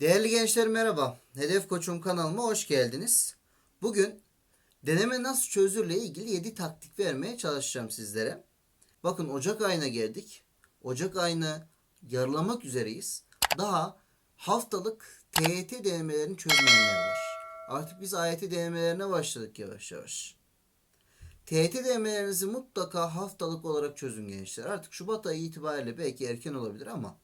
Değerli gençler merhaba. Hedef Koçum kanalıma hoş geldiniz. Bugün deneme nasıl çözülürle ilgili 7 taktik vermeye çalışacağım sizlere. Bakın Ocak ayına geldik. Ocak ayını yarılamak üzereyiz. Daha haftalık TYT denemelerini çözmeyenler var. Artık biz AYT denemelerine başladık yavaş yavaş. TYT denemelerinizi mutlaka haftalık olarak çözün gençler. Artık Şubat ayı itibariyle belki erken olabilir ama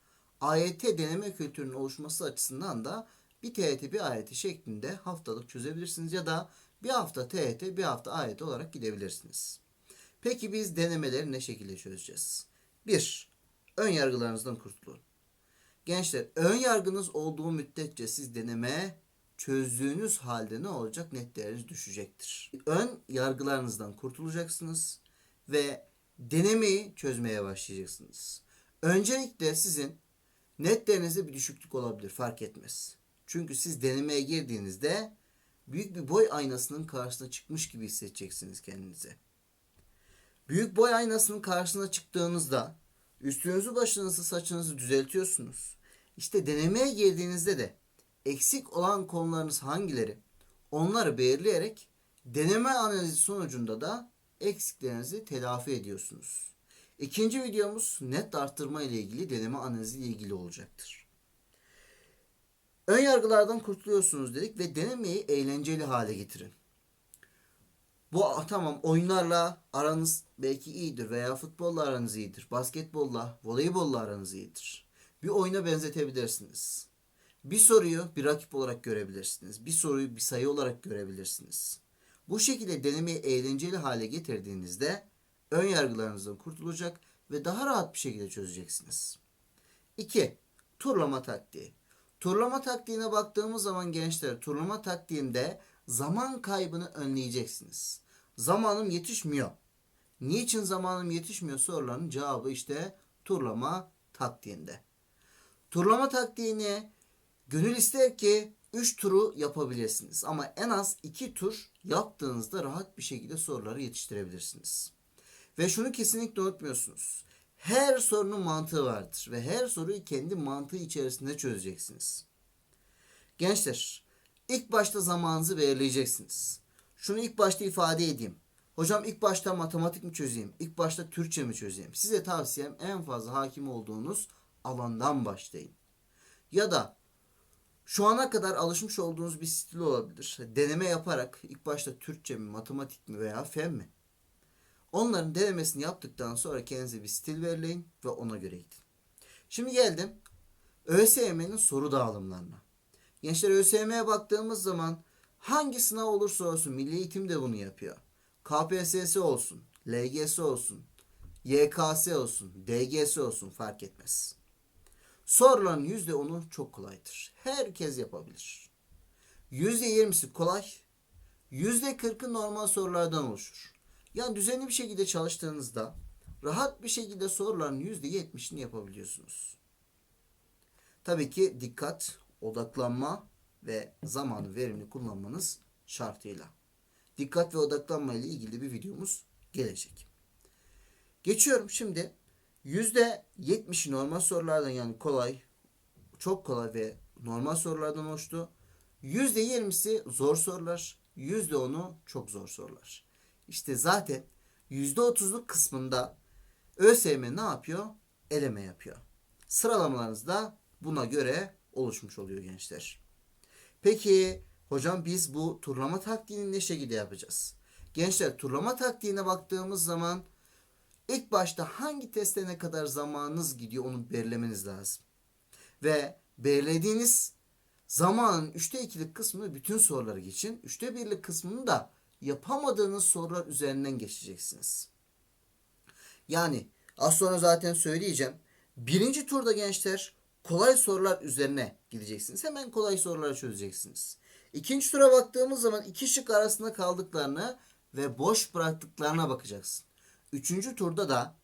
AYT deneme kültürünün oluşması açısından da bir TYT bir AYT şeklinde haftalık çözebilirsiniz ya da bir hafta TYT bir hafta AYT olarak gidebilirsiniz. Peki biz denemeleri ne şekilde çözeceğiz? 1. Ön yargılarınızdan kurtulun. Gençler ön yargınız olduğu müddetçe siz deneme çözdüğünüz halde ne olacak? Net değeriniz düşecektir. Ön yargılarınızdan kurtulacaksınız ve denemeyi çözmeye başlayacaksınız. Öncelikle sizin net değerinizde bir düşüklük olabilir fark etmez. Çünkü siz denemeye girdiğinizde büyük bir boy aynasının karşısına çıkmış gibi hissedeceksiniz kendinizi. Büyük boy aynasının karşısına çıktığınızda üstünüzü başınızı saçınızı düzeltiyorsunuz. İşte denemeye girdiğinizde de eksik olan konularınız hangileri onları belirleyerek deneme analizi sonucunda da eksiklerinizi telafi ediyorsunuz. İkinci videomuz net arttırma ile ilgili deneme analizi ile ilgili olacaktır. Ön yargılardan kurtuluyorsunuz dedik ve denemeyi eğlenceli hale getirin. Bu tamam oyunlarla aranız belki iyidir veya futbolla aranız iyidir. Basketbolla, voleybolla aranız iyidir. Bir oyuna benzetebilirsiniz. Bir soruyu bir rakip olarak görebilirsiniz. Bir soruyu bir sayı olarak görebilirsiniz. Bu şekilde denemeyi eğlenceli hale getirdiğinizde ön yargılarınızdan kurtulacak ve daha rahat bir şekilde çözeceksiniz. 2. Turlama taktiği. Turlama taktiğine baktığımız zaman gençler turlama taktiğinde zaman kaybını önleyeceksiniz. Zamanım yetişmiyor. Niçin zamanım yetişmiyor sorularının cevabı işte turlama taktiğinde. Turlama taktiğini gönül ister ki 3 turu yapabilirsiniz. Ama en az 2 tur yaptığınızda rahat bir şekilde soruları yetiştirebilirsiniz. Ve şunu kesinlikle unutmuyorsunuz. Her sorunun mantığı vardır ve her soruyu kendi mantığı içerisinde çözeceksiniz. Gençler, ilk başta zamanınızı belirleyeceksiniz. Şunu ilk başta ifade edeyim. Hocam ilk başta matematik mi çözeyim? İlk başta Türkçe mi çözeyim? Size tavsiyem en fazla hakim olduğunuz alandan başlayın. Ya da şu ana kadar alışmış olduğunuz bir stil olabilir. Deneme yaparak ilk başta Türkçe mi, matematik mi veya fen mi? Onların denemesini yaptıktan sonra kendinize bir stil belirleyin ve ona göre gidin. Şimdi geldim ÖSYM'nin soru dağılımlarına. Gençler ÖSYM'ye baktığımız zaman hangi sınav olursa olsun Milli Eğitim de bunu yapıyor. KPSS olsun, LGS olsun, YKS olsun, DGS olsun fark etmez. Soruların %10'u çok kolaydır. Herkes yapabilir. %20'si kolay, %40'ı normal sorulardan oluşur. Yani düzenli bir şekilde çalıştığınızda rahat bir şekilde soruların %70'ini yapabiliyorsunuz. Tabii ki dikkat, odaklanma ve zamanı verimli kullanmanız şartıyla. Dikkat ve odaklanma ile ilgili bir videomuz gelecek. Geçiyorum şimdi %70'i normal sorulardan yani kolay, çok kolay ve normal sorulardan oluştu. %20'si zor sorular, %10'u çok zor sorular. İşte zaten %30'luk kısmında ÖSYM ne yapıyor? Eleme yapıyor. Sıralamalarınız da buna göre oluşmuş oluyor gençler. Peki hocam biz bu turlama taktiğini ne şekilde yapacağız? Gençler turlama taktiğine baktığımız zaman ilk başta hangi teste ne kadar zamanınız gidiyor onu belirlemeniz lazım. Ve belirlediğiniz zamanın 3'te 2'lik kısmını bütün soruları geçin. 3'te 1'lik kısmını da yapamadığınız sorular üzerinden geçeceksiniz. Yani az sonra zaten söyleyeceğim. Birinci turda gençler kolay sorular üzerine gideceksiniz. Hemen kolay soruları çözeceksiniz. İkinci tura baktığımız zaman iki şık arasında kaldıklarını ve boş bıraktıklarına bakacaksın. Üçüncü turda da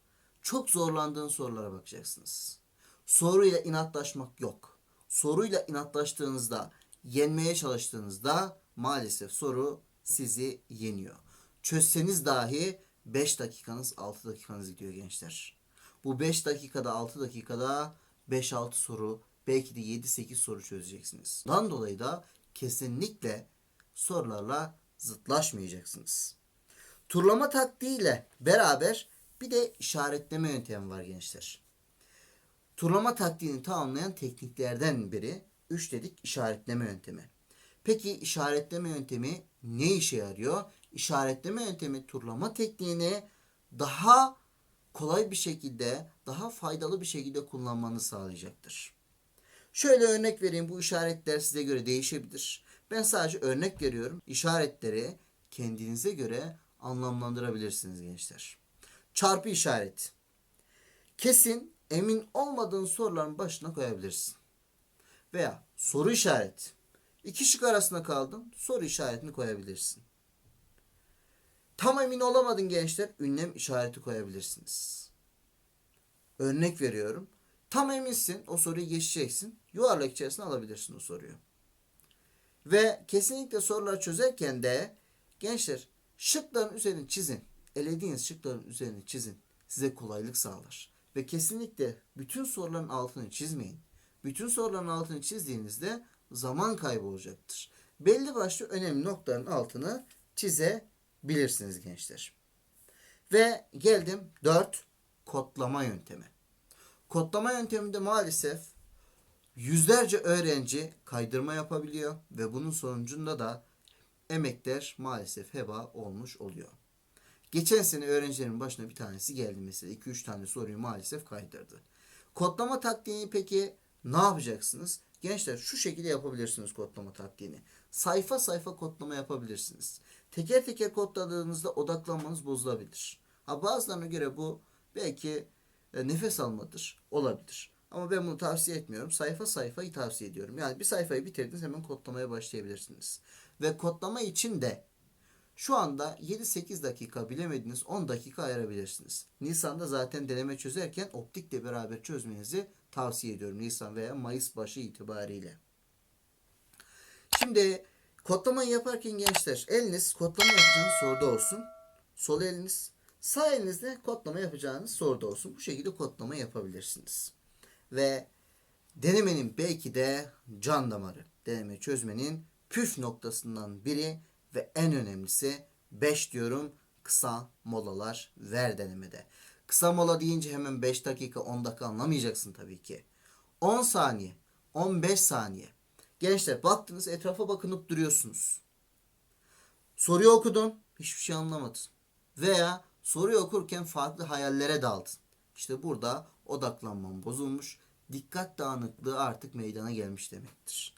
çok zorlandığın sorulara bakacaksınız. Soruyla inatlaşmak yok. Soruyla inatlaştığınızda, yenmeye çalıştığınızda maalesef soru sizi yeniyor. Çözseniz dahi 5 dakikanız 6 dakikanız gidiyor gençler. Bu 5 dakikada 6 dakikada 5-6 soru belki de 7-8 soru çözeceksiniz. Bundan dolayı da kesinlikle sorularla zıtlaşmayacaksınız. Turlama taktiğiyle beraber bir de işaretleme yöntemi var gençler. Turlama taktiğini tamamlayan tekniklerden biri 3 dedik işaretleme yöntemi. Peki işaretleme yöntemi ne işe yarıyor? İşaretleme yöntemi turlama tekniğini daha kolay bir şekilde, daha faydalı bir şekilde kullanmanı sağlayacaktır. Şöyle örnek vereyim. Bu işaretler size göre değişebilir. Ben sadece örnek veriyorum. İşaretleri kendinize göre anlamlandırabilirsiniz gençler. Çarpı işareti. Kesin emin olmadığın soruların başına koyabilirsin. Veya soru işareti. İki şık arasında kaldın. Soru işaretini koyabilirsin. Tam emin olamadın gençler. Ünlem işareti koyabilirsiniz. Örnek veriyorum. Tam eminsin. O soruyu geçeceksin. Yuvarlak içerisine alabilirsin o soruyu. Ve kesinlikle soruları çözerken de gençler şıkların üzerini çizin. Elediğiniz şıkların üzerini çizin. Size kolaylık sağlar. Ve kesinlikle bütün soruların altını çizmeyin. Bütün soruların altını çizdiğinizde zaman kaybı olacaktır. Belli başlı önemli noktaların altını çizebilirsiniz gençler. Ve geldim 4 kodlama yöntemi. Kodlama yönteminde maalesef yüzlerce öğrenci kaydırma yapabiliyor ve bunun sonucunda da emekler maalesef heba olmuş oluyor. Geçen sene öğrencilerin başına bir tanesi geldi mesela 2-3 tane soruyu maalesef kaydırdı. Kodlama taktiğini peki ne yapacaksınız? Gençler şu şekilde yapabilirsiniz kodlama taktiğini. Sayfa sayfa kodlama yapabilirsiniz. Teker teker kodladığınızda odaklanmanız bozulabilir. Ha bazılarına göre bu belki e, nefes almadır. Olabilir. Ama ben bunu tavsiye etmiyorum. Sayfa sayfayı tavsiye ediyorum. Yani bir sayfayı bitirdiniz hemen kodlamaya başlayabilirsiniz. Ve kodlama için de şu anda 7-8 dakika bilemediniz 10 dakika ayırabilirsiniz. Nisan'da zaten deneme çözerken optikle beraber çözmenizi tavsiye ediyorum. Nisan veya Mayıs başı itibariyle. Şimdi kodlamayı yaparken gençler eliniz kodlama yapacağınız soruda olsun. Sol eliniz sağ elinizde kodlama yapacağınız soruda olsun. Bu şekilde kodlama yapabilirsiniz. Ve denemenin belki de can damarı. Deneme çözmenin püf noktasından biri ve en önemlisi 5 diyorum kısa molalar ver denemede. Kısa mola deyince hemen 5 dakika 10 dakika anlamayacaksın tabii ki. 10 saniye, 15 saniye. Gençler baktınız etrafa bakınıp duruyorsunuz. Soruyu okudun, hiçbir şey anlamadın. Veya soruyu okurken farklı hayallere daldın. İşte burada odaklanman bozulmuş, dikkat dağınıklığı artık meydana gelmiş demektir.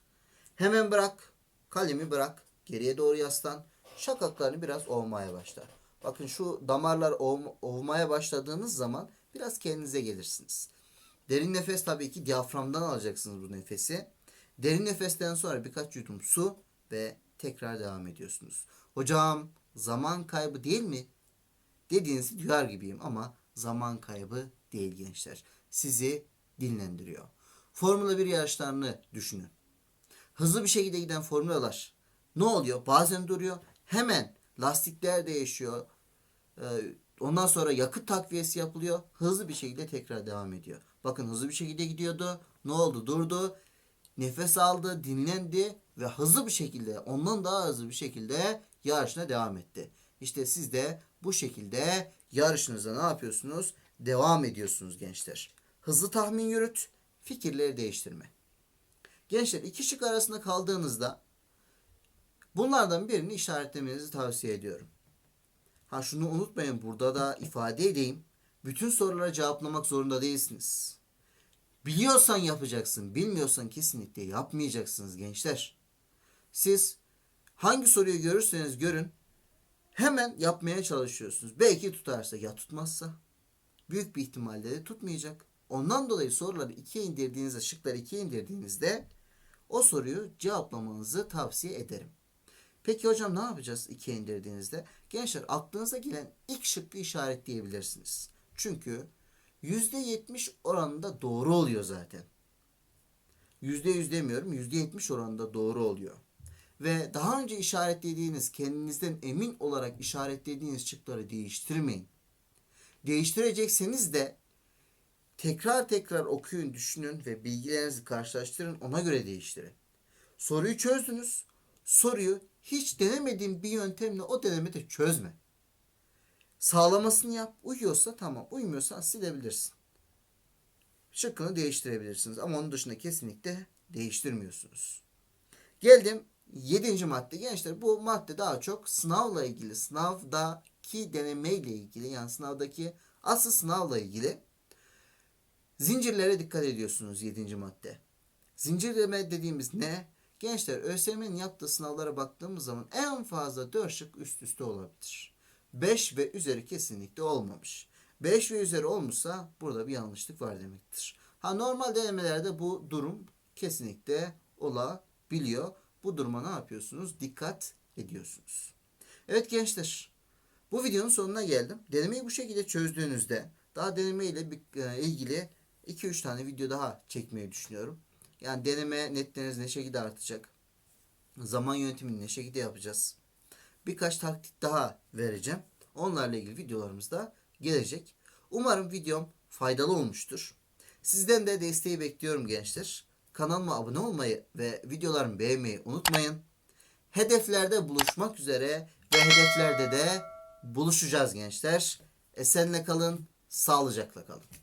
Hemen bırak, kalemi bırak, geriye doğru yaslan, şakaklarını biraz ovmaya başla. Bakın şu damarlar ov- ovmaya başladığınız zaman biraz kendinize gelirsiniz. Derin nefes tabii ki diyaframdan alacaksınız bu nefesi. Derin nefesten sonra birkaç yudum su ve tekrar devam ediyorsunuz. Hocam zaman kaybı değil mi? Dediğinizi duyar gibiyim ama zaman kaybı değil gençler. Sizi dinlendiriyor. Formula 1 yarışlarını düşünün. Hızlı bir şekilde giden formülalar ne oluyor? Bazen duruyor. Hemen lastikler değişiyor. Ee, ondan sonra yakıt takviyesi yapılıyor. Hızlı bir şekilde tekrar devam ediyor. Bakın hızlı bir şekilde gidiyordu. Ne oldu? Durdu. Nefes aldı, dinlendi ve hızlı bir şekilde, ondan daha hızlı bir şekilde yarışına devam etti. İşte siz de bu şekilde yarışınıza ne yapıyorsunuz? Devam ediyorsunuz gençler. Hızlı tahmin yürüt, fikirleri değiştirme. Gençler iki şık arasında kaldığınızda bunlardan birini işaretlemenizi tavsiye ediyorum. Ha şunu unutmayın burada da ifade edeyim. Bütün sorulara cevaplamak zorunda değilsiniz. Biliyorsan yapacaksın, bilmiyorsan kesinlikle yapmayacaksınız gençler. Siz hangi soruyu görürseniz görün hemen yapmaya çalışıyorsunuz. Belki tutarsa ya tutmazsa büyük bir ihtimalle de tutmayacak. Ondan dolayı soruları ikiye indirdiğinizde, şıkları ikiye indirdiğinizde o soruyu cevaplamanızı tavsiye ederim. Peki hocam ne yapacağız ikiye indirdiğinizde? Gençler aklınıza gelen ilk şıkkı işaretleyebilirsiniz. Çünkü %70 oranında doğru oluyor zaten. %100 demiyorum %70 oranında doğru oluyor. Ve daha önce işaretlediğiniz kendinizden emin olarak işaretlediğiniz şıkları değiştirmeyin. Değiştirecekseniz de Tekrar tekrar okuyun, düşünün ve bilgilerinizi karşılaştırın, ona göre değiştirin. Soruyu çözdünüz. Soruyu hiç denemediğin bir yöntemle o denemede çözme. Sağlamasını yap. Uyuyorsa tamam. Uymuyorsa silebilirsin. Şıkkını değiştirebilirsiniz. Ama onun dışında kesinlikle değiştirmiyorsunuz. Geldim 7. madde. Gençler bu madde daha çok sınavla ilgili. Sınavdaki denemeyle ilgili. Yani sınavdaki asıl sınavla ilgili. Zincirlere dikkat ediyorsunuz 7. madde. Zincirleme dediğimiz ne? Gençler ÖSYM'nin yaptığı sınavlara baktığımız zaman en fazla 4 şık üst üste olabilir. 5 ve üzeri kesinlikle olmamış. 5 ve üzeri olmuşsa burada bir yanlışlık var demektir. Ha normal denemelerde bu durum kesinlikle olabiliyor. Bu duruma ne yapıyorsunuz? Dikkat ediyorsunuz. Evet gençler. Bu videonun sonuna geldim. Denemeyi bu şekilde çözdüğünüzde daha deneme ile e, ilgili 2-3 tane video daha çekmeyi düşünüyorum. Yani deneme netleriniz ne şekilde artacak? Zaman yönetimini ne şekilde yapacağız? Birkaç taktik daha vereceğim. Onlarla ilgili videolarımız da gelecek. Umarım videom faydalı olmuştur. Sizden de desteği bekliyorum gençler. Kanalıma abone olmayı ve videolarımı beğenmeyi unutmayın. Hedeflerde buluşmak üzere ve hedeflerde de buluşacağız gençler. Esenle kalın, sağlıcakla kalın.